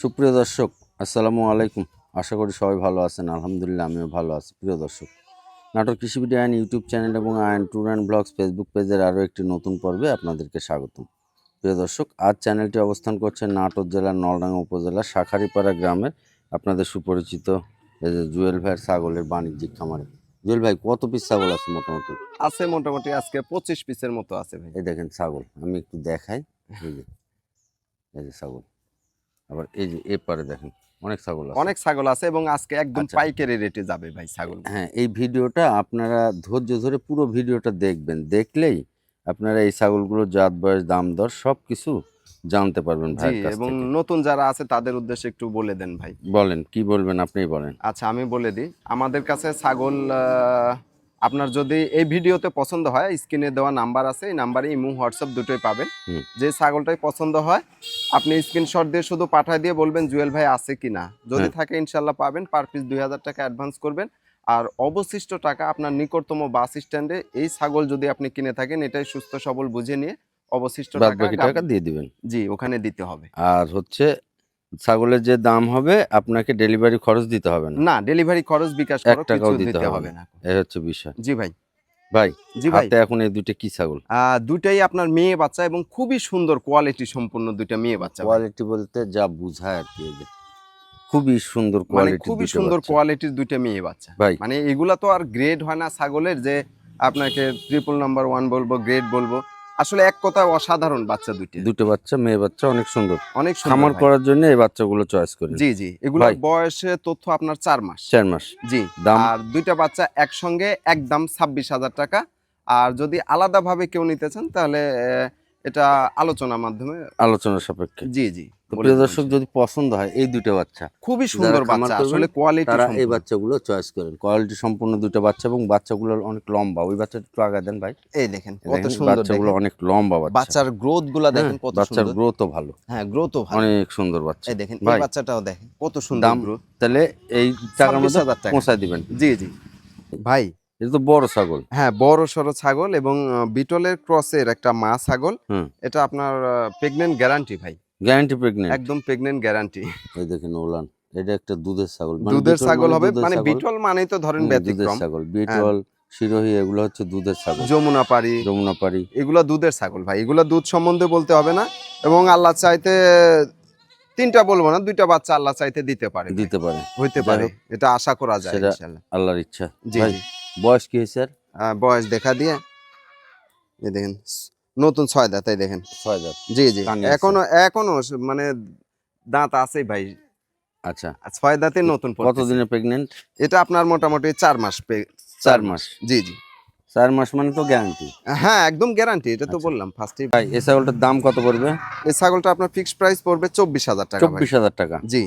সুপ্রিয় দর্শক আসসালামু আলাইকুম। আশা করি সবাই ভালো আছেন। আলহামদুলিল্লাহ আমিও ভালো আছি প্রিয় দর্শক। নাটোর কৃষিবিডি আইন ইউটিউব চ্যানেল এবং আইন ট্যুর অ্যান্ড ব্লগস ফেসবুক পেজের আরও একটি নতুন পর্বে আপনাদেরকে স্বাগতম। প্রিয় দর্শক আজ চ্যানেলটি অবস্থান করছে নাটোর জেলার নলডাঙ্গা উপজেলার শাখারিপাড়া গ্রামের আপনাদের সুপরিচিত এই যে জুয়েল ভাইয়ের ছাগলের বাণিজ্যিক খামারে। জুয়েল ভাই কত পিস ছাগল আছে মোটামুটি? আছে মোটামুটি আজকে পঁচিশ পিসের মতো আছে ভাই। এই দেখেন ছাগল আমি একটু দেখাই। এই যে ছাগল। আবার এই যে এপারে দেখেন অনেক ছাগল আছে। অনেক ছাগল আছে এবং আজকে একদম আচ্ছা। পাইকারি রেটে যাবে ভাই ছাগল। হ্যাঁ এই ভিডিওটা আপনারা ধৈর্য ধরে পুরো ভিডিওটা দেখবেন। দেখলেই আপনারা এই ছাগলগুলোর জাত বয়স দাম দর সব কিছু জানতে পারবেন ভাই এবং নতুন যারা আছে তাদের উদ্দেশ্যে একটু বলে দেন ভাই। বলেন কি বলবেন আপনি বলেন। আচ্ছা আমি বলে দিই। আমাদের কাছে ছাগল আপনার যদি এই ভিডিওতে পছন্দ হয় স্ক্রিনে দেওয়া নাম্বার আছে এই নাম্বারে ইমু হোয়াটসঅ্যাপ দুটোই পাবেন। যে ছাগলটাই পছন্দ হয় আপনি স্ক্রিনশট দিয়ে শুধু পাঠায় দিয়ে বলবেন জুয়েল ভাই আছে কি না। যদি হ্যাঁ। থাকে ইনশাল্লাহ পাবেন। পার পিস দুই হাজার টাকা অ্যাডভান্স করবেন। আর অবশিষ্ট টাকা আপনার নিকটতম বাস স্ট্যান্ডে এই ছাগল যদি আপনি কিনে থাকেন এটাই সুস্থ সবল বুঝে নিয়ে অবশিষ্ট টাকা দিয়ে দিবেন। জি ওখানে দিতে হবে। আর হচ্ছে ছাগলের যে দাম হবে আপনাকে ডেলিভারি খরচ দিতে হবে না। না ডেলিভারি খরচ বিকাশ এক টাকাও দিতে হবে না। এই হচ্ছে বিষয়। জি ভাই। ভাই জি ভাই। এখন এই দুটো কি ছাগল? দুইটাই আপনার মেয়ে বাচ্চা এবং খুবই সুন্দর কোয়ালিটি সম্পূর্ণ দুইটা মেয়ে বাচ্চা কোয়ালিটি বলতে যা বুঝায় আর কি খুবই সুন্দর মানে কোয়ালিটি খুবই সুন্দর কোয়ালিটির দুইটা মেয়ে বাচ্চা। ভাই। মানে এগুলা তো আর গ্রেড হয় না ছাগলের যে আপনাকে ট্রিপল নাম্বার ওয়ান বলব গ্রেড বলব। আসলে এক কথায় অসাধারণ বাচ্চা দুইটা। দুটো বাচ্চা মেয়ে বাচ্চা অনেক সুন্দর। অনেক সুন্দর খামার করার জন্য এই বাচ্চাগুলো চয়েস করি। জি জি। এগুলো বয়সে তথ্য আপনার চার মাস। চার মাস। জি। দাম? আর দুইটা বাচ্চা একসঙ্গে একদম ছাব্বিশ হাজার টাকা। আর যদি আলাদাভাবে কেউ নিতে চান তাহলে এটা আলোচনার মাধ্যমে আলোচনা সাপেক্ষে। জি জি। প্রিয় দর্শক যদি পছন্দ হয় এই দুটো বাচ্চা। খুবই সুন্দর বাচ্চা। আসলে কোয়ালিটি তারা এই বাচ্চাগুলো চয়েস করেন। কোয়ালিটি সম্পূর্ণ দুটো বাচ্চা এবং বাচ্চাগুলো অনেক লম্বা। ওই বাচ্চাটা একটু আগে দেন ভাই। এই দেখেন কত সুন্দর বাচ্চাগুলো অনেক লম্বা বাচ্চা। বাচ্চার গ্রোথগুলা দেখেন হ্যাঁ, কত বাচ্চার গ্রোথও ভালো। হ্যাঁ গ্রোথও ভালো। অনেক সুন্দর বাচ্চা। এই দেখেন এই বাচ্চাটাও দেখেন কত সুন্দর দাম তাহলে এই টাকার মধ্যে পৌঁছায় দিবেন। জি জি। ভাই এটা তো বড় ছাগল। হ্যাঁ বড় সড়ো ছাগল এবং বিটলের ক্রসের একটা মা ছাগল। এটা আপনার প্রেগনেন্ট গ্যারান্টি ভাই। গ্যারান্টি প্রেগনেন্ট একদম প্রেগনেন্ট গ্যারান্টি এই দেখেন ওলান এটা একটা দুধের ছাগল মানে দুধের ছাগল মানে হবে মানে বিটল মানেই তো ধরেন ব্যতিক্রম। ছাগল বিটল শিরোহী এগুলো হচ্ছে দুধের ছাগল। যমুনা পাড়ি। যমুনাপাড়ি এগুলা দুধের ছাগল ভাই এগুলো দুধ সম্বন্ধে বলতে হবে না এবং আল্লাহ চাইতে তিনটা বলব না দুইটা বাচ্চা আল্লাহ চাইতে দিতে পারে দিতে পারে। হইতে পারে এটা আশা করা যায় ইনশাআল্লাহ। আল্লাহর ইচ্ছা। জি জি। বয়স কি হয়েছে আর? বয়স দেখা দিয়ে এই দেখেন নতুন ছয় দাঁত এই দেখেন। ছয় দাঁত। জি জি। এখনও এখনও মানে দাঁত আছে ভাই। আচ্ছা। ছয় দাঁতে নতুন কত দিনে প্রেগনেন্ট এটা আপনার মোটামুটি চার মাস চার মাস। জি জি। চার মাস মানে তো গ্যারান্টি হ্যাঁ একদম গ্যারান্টি এটা তো আচ্ছা। বললাম ফার্স্টে ভাই এই ছাগলটার দাম কত পড়বে? এই ছাগলটা আপনার ফিক্সড প্রাইস পড়বে চব্বিশ হাজার টাকা চব্বিশ হাজার টাকা। জি।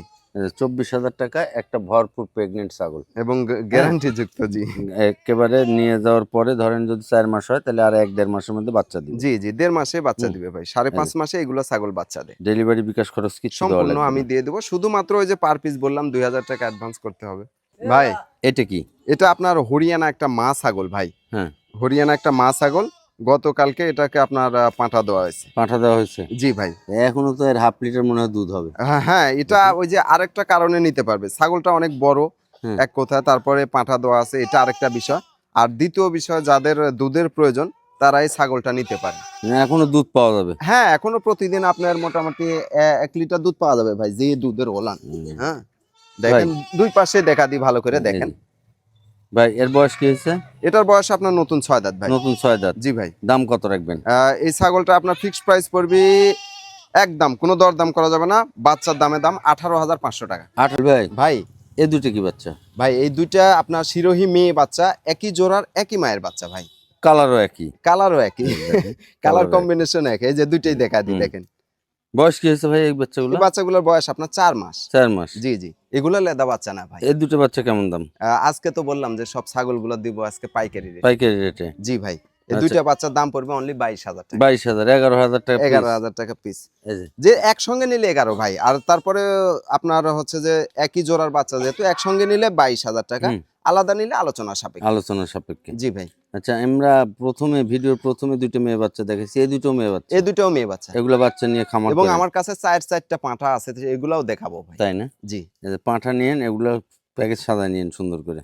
চব্বিশ হাজার টাকা একটা ভরপুর প্রেগনেন্ট ছাগল। এবং গ্যারান্টি যুক্ত জি। একেবারে নিয়ে যাওয়ার পরে ধরেন যদি চার মাস হয় তাহলে আর এক দেড় মাসের মধ্যে বাচ্চা দিবে। জি জি দেড় মাসে বাচ্চা দিবে ভাই। সাড়ে পাঁচ মাসে এগুলো ছাগল বাচ্চা দেয়। ডেলিভারি বিকাশ খরচ কিছু দেওয়া সম্পূর্ণ আমি দিয়ে দেবো। শুধুমাত্র ওই যে পার পিস বললাম দুই হাজার টাকা অ্যাডভান্স করতে হবে। ভাই এটা কি? এটা আপনার হরিয়ানা একটা মা ছাগল ভাই। হ্যাঁ। হরিয়ানা একটা মা ছাগল। গতকালকে এটাকে আপনার পাঁঠা দেওয়া হয়েছে। পাঠা দেওয়া হয়েছে? জি ভাই। এখনও তো এর হাফ লিটার মনে হয় দুধ হবে। হ্যাঁ, হ্যাঁ এটা ওই যে আরেকটা কারণে নিতে পারবে। ছাগলটা অনেক বড় এক কথায়। তারপরে পাঁঠা দেওয়া আছে এটা আরেকটা বিষয়। আর দ্বিতীয় বিষয় যাদের দুধের প্রয়োজন তারা এই ছাগলটা নিতে পারে। এখনও দুধ পাওয়া যাবে। হ্যাঁ এখনও প্রতিদিন আপনার মোটামুটি এক লিটার দুধ পাওয়া যাবে ভাই যে দুধের ওলান। হ্যাঁ। দেখেন দুই পাশে দেখা দিই ভালো করে দেখেন। ভাই এর বয়স কি হয়েছে? এটার বয়স আপনার নতুন ছয় দাঁত ভাই। নতুন ছয় দাঁত। জি ভাই। দাম কত রাখবেন? এই ছাগলটা আপনার ফিক্সড প্রাইস পড়বে একদম কোনো দর দাম করা যাবে না। বাচ্চার দামে দাম আঠারো হাজার পাঁচশো টাকা। আঠারো ভাই। ভাই। এ দুটো কি বাচ্চা? ভাই এই দুইটা আপনার শিরোহী মেয়ে বাচ্চা একই জোড়ার একই মায়ের বাচ্চা ভাই। কালারও একই। কালারও একই। কালার কম্বিনেশন এক এই যে দুইটাই দেখা দিই দেখেন। বয়স কি হয়েছে ভাই এই বাচ্চাগুলো? বাচ্চাগুলোর বয়স আপনার চার মাস। চার মাস। জি জি। এগুলো লেদা বাচ্চা না ভাই। এই দুটো বাচ্চা কেমন দাম? আজকে তো বললাম যে সব ছাগলগুলো দিব আজকে পাইকারি রেট। পাইকারি রেটে? জি ভাই। এই আচ্ছা। দুইটা বাচ্চার দাম পড়বে অনলি বাইশ হাজার টাকা। বাইশ হাজার এগারো হাজার টাকা এগারো হাজার টাকা পিস যে। একসঙ্গে নিলে এগারো ভাই। আর তারপরে আপনার হচ্ছে যে একই জোড়ার বাচ্চা যেহেতু একসঙ্গে নিলে বাইশ হাজার টাকা। আলাদা নিলে আলোচনা সাপেক্ষে। আলোচনা সাপেক্ষে। জি ভাই। আচ্ছা আমরা প্রথমে ভিডিওর প্রথমে দুটো মেয়ে বাচ্চা দেখেছি। এই দুটো মেয়ে বাচ্চা? এই দুটো মেয়ে বাচ্চা। এগুলো বাচ্চা নিয়ে খামার এবং আমার কাছে চার চারটা পাঁঠা আছে এগুলাও দেখাবো ভাই। তাই না? জি। পাঁঠা নিয়েন এগুলো প্যাকেজ সাদা নিয়েন সুন্দর করে।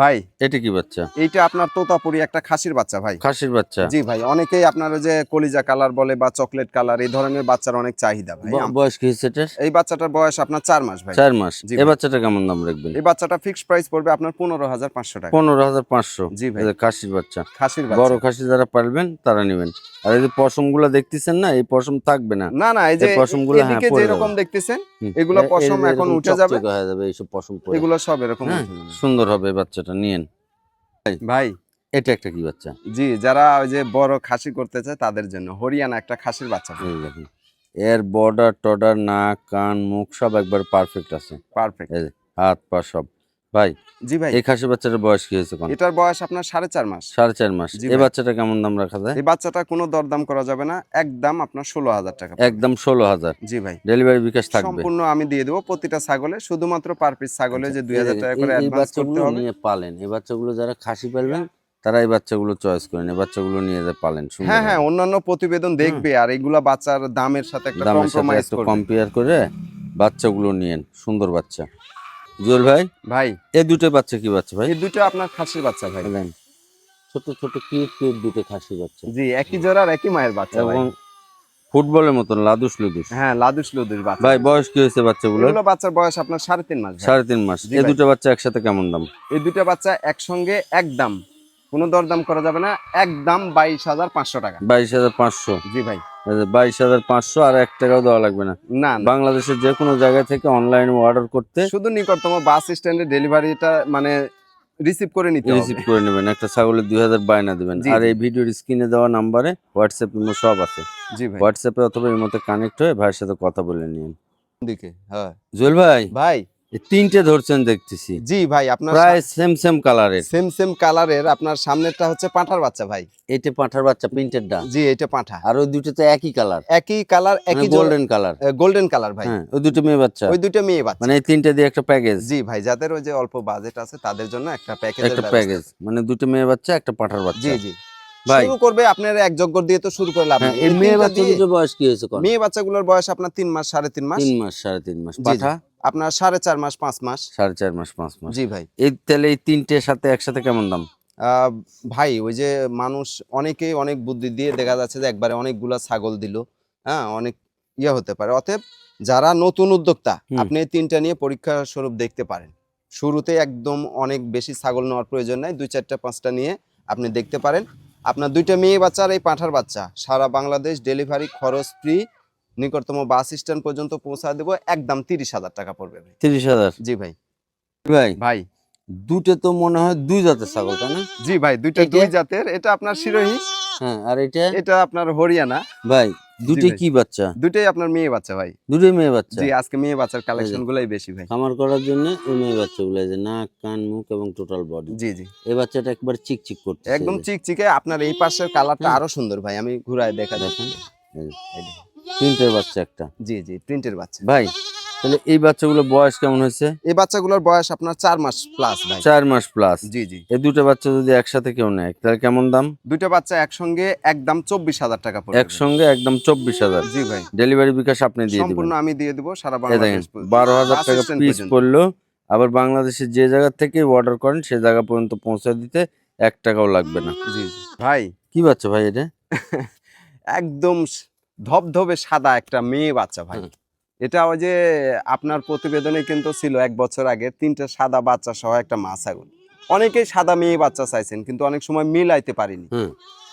ভাই। এটা কি বাচ্চা? এইটা আপনার তোতাপুরি একটা খাসির বাচ্চা ভাই। খাসির বাচ্চা? জি ভাই অনেকেই আপনার যে কলিজা কালার বলে বা চকলেট কালার এই ধরনের বাচ্চার অনেক চাহিদা ভাই। বয়স কি এই বাচ্চাটার বয়স আপনার চার মাস ভাই। চার মাস। এই বাচ্চাটা কেমন দাম রাখবেন? এই বাচ্চাটা ফিক্সড প্রাইস পড়বে আপনার পনেরো হাজার পাঁচশো টাকা। পনেরো হাজার পাঁচশো। জি ভাই। খাসির বাচ্চা। খাসির বড় খাসি যারা পারবেন তারা নেবেন। আর এই যে দেখতেছেন না এই পশম থাকবে না। না না এই যে এই পশমগুলো হ্যাঁ, পড়ে দেখতেছেন এগুলো পশম এখন উঠে যাবে। হয়ে যাবে এইসব পশম পরে এগুলো সব এরকম হ্যাঁ। সুন্দর হবে বাচ্চাটা নিয়েন। ভাই এটা একটা কি বাচ্চা? জি যারা ওই যে বড় খাসি করতে চায় তাদের জন্য হরিয়ানা একটা খাসির বাচ্চা। এই এর বর্ডার টর্ডার নাক কান মুখ সব একবার পারফেক্ট আছে। পারফেক্ট হাত পা সব। ভাই জি ভাই। এই খাসি বাচ্চাটার বয়স কি হয়েছে কোন? এটার বয়স আপনার সাড়ে চার মাস। সাড়ে চার মাস। এই বাচ্চাটা কেমন দাম রাখা যায়? এই বাচ্চাটা কোনো দরদাম করা যাবে না একদম আপনার ষোলো হাজার টাকা একদম ষোলো হাজার। জি ভাই। ডেলিভারি বিকাশ থাকবে। সম্পূর্ণ আমি দিয়ে দেবো প্রতিটা ছাগলে শুধুমাত্র পার পিস ছাগলে যে দুই হাজার টাকা করে অ্যাডভান্স করতে বাচ্চাগুলো হবে। নিয়ে পালেন। এই বাচ্চাগুলো যারা খাসি পালবেন তারা এই বাচ্চাগুলো চয়েস করেন। এই বাচ্চাগুলো নিয়ে যে পালেন সুন্দর হ্যাঁ হ্যাঁ অন্যান্য প্রতিবেদন দেখবে আর এগুলা বাচ্চার দামের সাথে একটা কম্প্রোমাইজ কম্পেয়ার করে বাচ্চাগুলো নিয়েন সুন্দর বাচ্চা। জুয়েল ভাই? ভাই। এই দুটো বাচ্চা কি বাচ্চা ভাই? এই দুটো আপনার খাসির বাচ্চা ভাই। ছোট ছোট কিউট কিউট দুটো খাসি বাচ্চা। জি একই জোড়ার একই মায়ের বাচ্চা ভাই। ফুটবলের মতন লাদুস লুদুস। হ্যাঁ লাদুস লুদুস বাচ্চা। ভাই বয়স কি হয়েছে বাচ্চাগুলো এগুলো বাচ্চার বয়স আপনার সাড়ে তিন মাস সাড়ে তিন মাস। এই দুটো বাচ্চা একসাথে কেমন দাম? এই দুটো বাচ্চা একসঙ্গে একদম কোনো দরদাম করা যাবে না। একদম বাইশ হাজার পাঁচশো টাকা। বাইশ হাজার পাঁচশো। জি ভাই। বাইশ হাজার পাঁচশো আর এক টাকাও দেওয়া লাগবে না। না বাংলাদেশের যে কোনো জায়গা থেকে অনলাইনে অর্ডার করতে শুধু নিকটতম বাস স্ট্যান্ডে ডেলিভারিটা মানে রিসিভ করে নিতে রিসিভ করে নেবেন। একটা ছাগলের দুই হাজার বায়না দেবেন। আর এই ভিডিওর স্ক্রিনে দেওয়া নাম্বারে হোয়াটসঅ্যাপ ইমো সব আছে। জি ভাই। হোয়াটসঅ্যাপে অথবা মধ্যে কানেক্ট হয়ে ভাইয়ের সাথে কথা বলে নিন। দিকে? হ্যাঁ। জুয়েল ভাই। ভাই। তিনটে ধরছেন দেখতেছি। জি ভাই আপনার প্রায় সেম সেম কালারের সেম সেম কালারের আপনার সামনেরটা হচ্ছে পাঁঠার বাচ্চা ভাই। এইটা পাঁঠার বাচ্চা প্রিন্টেড ডা জি এটা পাঁঠা। আর ওই দুটো তো একই কালার একই কালার একই গোল্ডেন কালার গোল্ডেন কালার ভাই। হ্যাঁ ওই দুটো মেয়ে বাচ্চা। ওই দুটো মেয়ে বাচ্চা। মানে এই তিনটে দিয়ে একটা প্যাকেজ জি ভাই যাদের ওই যে অল্প বাজেট আছে তাদের জন্য একটা প্যাকেজ একটা প্যাকেজ মানে দুটো মেয়ে বাচ্চা একটা পাঁঠার বাচ্চা। জি জি। শুরু করবে আপনার এক যজ্ঞ দিয়ে তো শুরু করে লাভ হ্যাঁ নেই। মেয়ে তিনটা বাচ্চা দিয়ে- দুটো বয়স কি হয়েছে মেয়ে বাচ্চাগুলোর বয়স আপনার তিন মাস সাড়ে তিন মাস। তিন মাস সাড়ে তিন মাস। পাঠা? আপনার সাড়ে চার মাস পাঁচ মাস। সাড়ে চার মাস পাঁচ মাস। জি ভাই। এই তাহলে এই তিনটের সাথে একসাথে কেমন দাম? ভাই ওই যে মানুষ অনেকেই অনেক বুদ্ধি দিয়ে দেখা যাচ্ছে যে একবারে অনেকগুলা ছাগল দিল। হ্যাঁ অনেক ইয়ে হতে পারে। অতএব যারা নতুন উদ্যোক্তা আপনি এই তিনটা নিয়ে পরীক্ষা স্বরূপ দেখতে পারেন। শুরুতে একদম অনেক বেশি ছাগল নেওয়ার প্রয়োজন নাই। দুই চারটা পাঁচটা নিয়ে আপনি দেখতে পারেন। আপনার দুইটা মেয়ে বাচ্চা আর এই পাঁঠার বাচ্চা। সারা বাংলাদেশ ডেলিভারি খরচ ফ্রি। নিকটতম বাস স্ট্যান্ড পর্যন্ত পৌঁছা দেবো। একদম তিরিশ হাজার টাকা পড়বে ভাই। তিরিশ হাজার? জি ভাই। ভাই ভাই। দুটো তো মনে হয় দুই জাতের ছাগল তাই না? জি ভাই দুইটা? দুই জাতের। এটা আপনার শিরোহী। হ্যাঁ আর এটা? এটা আপনার হরিয়ানা। ভাই দুটি ভাই। কি বাচ্চা? দুটোই আপনার মেয়ে বাচ্চা ভাই। দুটোই মেয়ে বাচ্চা? জি আজকে মেয়ে বাচ্চার কালেকশন গুলাই বেশি ভাই। খামার করার জন্য এই মেয়ে বাচ্চাগুলো যে নাক কান মুখ এবং টোটাল বডি জি জি। এই বাচ্চাটা একবার চিকচিক করতে একদম চিকচিকে আপনার এই পাশের কালারটা হ্যাঁ। আরও সুন্দর ভাই আমি ঘুরায় দেখা দেখেন তিনটে বাচ্চা একটা। জি জি প্রিন্টের বাচ্চা। ভাই তাহলে এই বাচ্চাগুলো বয়স কেমন হয়েছে? এই বাচ্চাগুলোর বয়স আপনার চার মাস প্লাস ভাই। চার মাস প্লাস জি জি। এই দুটো বাচ্চা যদি একসাথে কেউ নেয় তাহলে কেমন দাম? দুটো বাচ্চা একসঙ্গে একদম চব্বিশ হাজার টাকা পড়বে। একসঙ্গে একদম চব্বিশ হাজার। জি ভাই। ডেলিভারি বিকাশ আপনি দিয়ে দিবেন। সম্পূর্ণ আমি দিয়ে দিব সারা বাংলাদেশ বারো হাজার টাকা পিস পড়ল। আবার বাংলাদেশের যে জায়গা থেকে অর্ডার করেন সে জায়গা পর্যন্ত পৌঁছে দিতে এক টাকাও লাগবে না। জি ভাই। কি বাচ্চা ভাই এটা? একদম ধবধবে সাদা একটা মেয়ে বাচ্চা ভাই। এটা ওই যে আপনার প্রতিবেদনে কিন্তু ছিল এক বছর আগে তিনটা সাদা বাচ্চা সহ একটা মা ছাগল অনেকেই সাদা মেয়ে বাচ্চা চাইছেন কিন্তু অনেক সময় মিলাইতে পারিনি।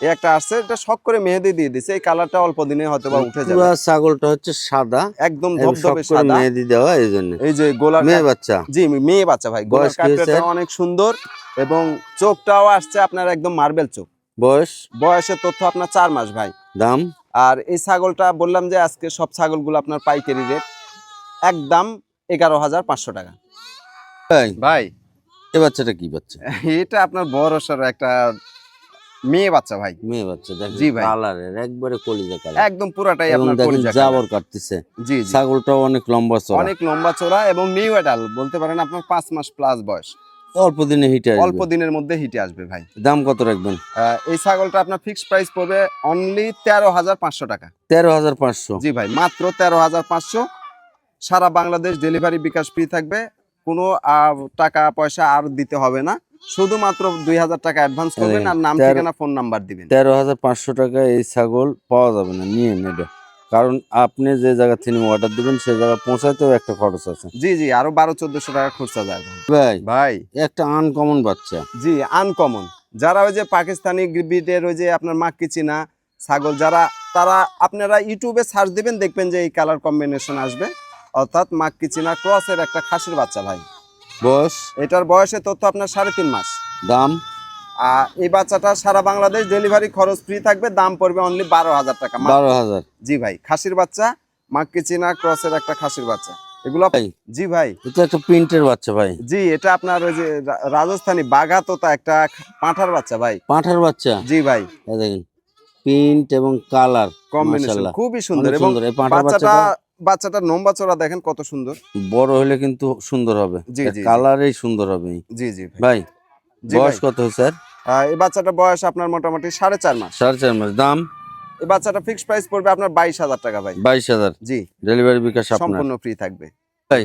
এই একটা আসছে এটা শখ করে মেহেদি দিয়ে দিছে এই কালারটা অল্প দিনে হয়তো বা উঠে যাবে। পুরা ছাগলটা হচ্ছে সাদা একদম ধবধবে সাদা। মেহেদি দেওয়া এই জন্য। এই যে গোলার মেয়ে বাচ্চা। জি মেয়ে বাচ্চা ভাই গোলার কাটটা অনেক সুন্দর এবং চোখটাও আসছে আপনার একদম মার্বেল চোখ। বয়স? বয়সের তথ্য আপনার চার মাস ভাই। দাম? আর এই ছাগলটা বললাম যে আজকে সব ছাগলগুলো আপনার পাইকারি রেট একদম এগারো হাজার পাঁচশো টাকা। ভাই। এ বাচ্চাটা কি বাচ্চা? এটা আপনার বড় সড়ো একটা মেয়ে বাচ্চা ভাই। মেয়ে বাচ্চা দেখেন জি ভাই। কালারের একবারে কলিজা কালার একদম পুরাটাই আপনার কলিজা জাবর কাটতেছে। জি ছাগলটাও অনেক লম্বা চড়া। অনেক লম্বা চোরা এবং নিউ অ্যাডাল বলতে পারেন আপনার পাঁচ মাস প্লাস বয়স। অল্প দিনে হিটে অল্প দিনের মধ্যে হিটে আসবে ভাই। দাম কত রাখবেন? এই ছাগলটা আপনার ফিক্সড প্রাইস পড়বে অনলি তেরো হাজার পাঁচশো টাকা। তেরো হাজার পাঁচশো। জি ভাই মাত্র তেরো হাজার পাঁচশো। সারা বাংলাদেশ ডেলিভারি বিকাশ ফ্রি থাকবে। কোনো টাকা পয়সা আর দিতে হবে না। শুধুমাত্র দুই হাজার টাকা অ্যাডভান্স করবেন আর নাম ঠিকানা ফোন নাম্বার দিবেন। তেরো হাজার পাঁচশো টাকা এই ছাগল পাওয়া যাবে না নিয়ে নেবে। কারণ আপনি যে জায়গা থেকে অর্ডার দিবেন সেই জায়গা পৌঁছাতেও একটা খরচ আছে। জি জি আরও বারো চোদ্দশো টাকা খরচা যায় ভাই। ভাই। একটা আনকমন বাচ্চা। জি আনকমন যারা ওই যে পাকিস্তানি ব্রিডের ওই যে আপনার মাক্কি চিনা ছাগল যারা তারা আপনারা ইউটিউবে সার্চ দিবেন দেখবেন যে এই কালার কম্বিনেশন আসবে। অর্থাৎ মাক্কি চিনা ক্রসের একটা খাসির বাচ্চা ভাই। বয়স? এটার বয়সে তথ্য আপনার সাড়ে তিন মাস। দাম? এই বাচ্চাটা সারা বাংলাদেশ ডেলিভারি খরচ ফ্রি থাকবে দাম পড়বে অনলি বারো হাজার টাকা বারো হাজার। জি ভাই খাসির বাচ্চা মাক্কি চিনা ক্রসের একটা খাসির বাচ্চা। এগুলো ভাই। জি ভাই। এটা একটা প্রিন্টের বাচ্চা ভাই। জি এটা আপনার ওই যে রাজস্থানী বাঘা তোতা একটা পাঁঠার বাচ্চা ভাই। পাঁঠার বাচ্চা? জি ভাই। দেখেন প্রিন্ট এবং কালার কম্বিনেশন। খুবই সুন্দর। এবং বাচ্চাটা বাচ্চাটা বাচ্চাটার নম্বা চড়া দেখেন কত সুন্দর। বড় হলে কিন্তু সুন্দর হবে। জি, জি। কালারেই সুন্দর হবে। জি জি ভাই। বয়স কত স্যার? এই বাচ্চাটার বয়স আপনার মোটামুটি সাড়ে চার মাস। সাড়ে চার মাস। দাম? এই বাচ্চাটা ফিক্সড প্রাইস পড়বে আপনার বাইশ হাজার টাকা ভাই। বাইশ হাজার। জি। ডেলিভারি বিকাশ সম্পূর্ণ ফ্রি থাকবে। ভাই।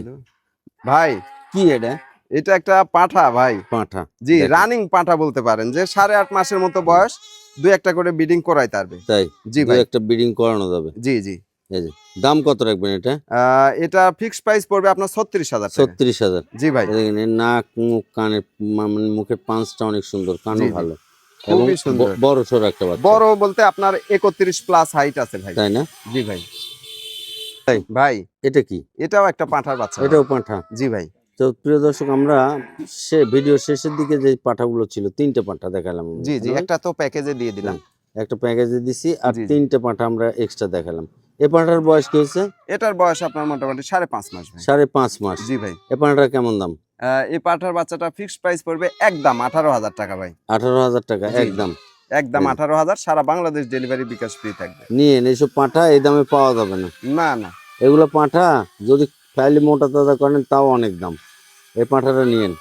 ভাই কি এটা? এটা একটা পাঠা ভাই। পাঁঠা। জি রানিং পাঠা বলতে পারেন যে সাড়ে আট মাসের মতো বয়স দুই একটা করে বিডিং করাই পারবে তাই? জি ভাই। একটা বিডিং করানো যাবে। জি জি। এই যে দাম কত রাখবেন এটা? এটা ফিক্সড প্রাইস পড়বে আপনার ছত্রিশ হাজার ছত্রিশ হাজার। জি ভাই। নাক মুখ কানের মানে মুখের পাঁচটা অনেক সুন্দর কানও ভালো। খুবই সুন্দর। বড় সড় একটা বাচ্চা। বড় বলতে আপনার একত্রিশ প্লাস হাইট আছে ভাই। তাই না? জি ভাই। ভাই। ভাই। এটা কি? এটাও একটা পাঁঠার বাচ্চা। এটাও পাঁঠা? জি ভাই। তো প্রিয় দর্শক আমরা সে ভিডিও শেষের দিকে যে পাঁঠাগুলো ছিল তিনটে পাঁঠা দেখালাম। জি জি। একটা তো প্যাকেজে দিয়ে দিলাম। একটা প্যাকেজে দিছি আর। তিনটে পাঁঠা আমরা এক্সট্রা দেখালাম। এ পাঁঠার বয়স কি হয়েছে? এটার বয়স আপনার মোটামুটি সাড়ে পাঁচ মাস সাড়ে পাঁচ মাস। জি ভাই। এ পাঁঠাটা কেমন দাম? এই পাঁঠার বাচ্চাটা ফিক্সড প্রাইস পড়বে একদম আঠারো হাজার টাকা ভাই। আঠারো হাজার টাকা একদম। একদম আঠারো হাজার সারা বাংলাদেশ ডেলিভারি বিকাশ ফ্রি থাকবে। নিয়ে এইসব পাঁঠা এই দামে পাওয়া যাবে না। না না। এগুলো পাঁঠা যদি ফাইলে মোটা তাজা করেন তাও অনেক দাম। এই পাঁঠাটা নিয়েন